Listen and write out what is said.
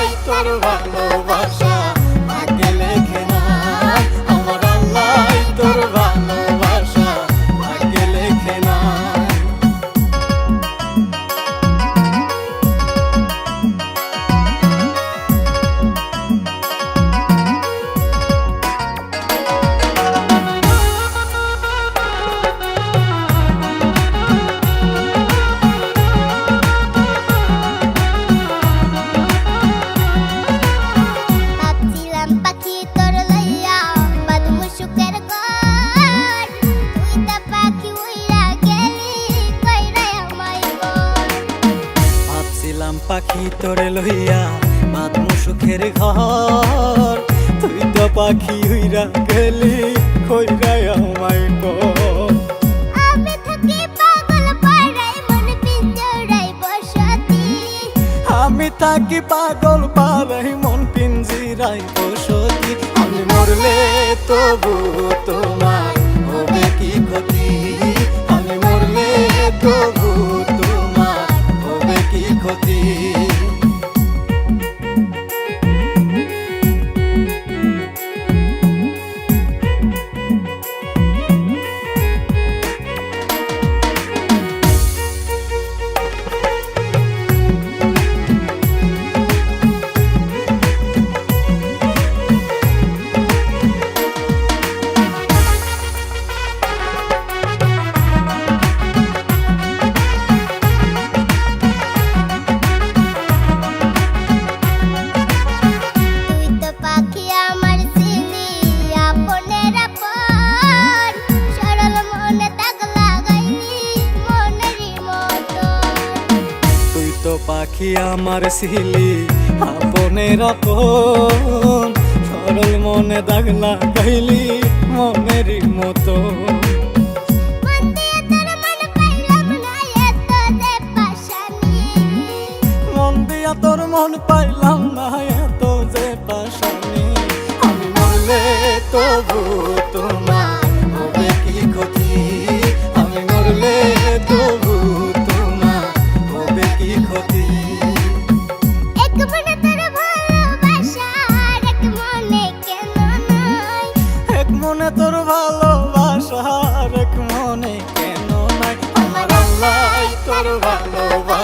আল্লাহ তোর ভালোবাসা পাখি তোরে লইয়া মাত মুসুখের ঘর। তুই তো পাখি হইরা গেলি কইরাই আমায় কর। মন আমি থাকি পাগল পারাই মন পিঞ্জিরাই বসতি। আমি মরলে তবু তোমার পথে পাখি আমার ছিলি আপনের আপন সরল মনে দাগ লাগাইলি মনেরই মতো। তোর মন পাইলাম না এত যে পাশানি মন দিয়া তোর মন পাইলাম না এত যে পাশানি আমি মরলে তবু তোমার তোর ভালোবাসা।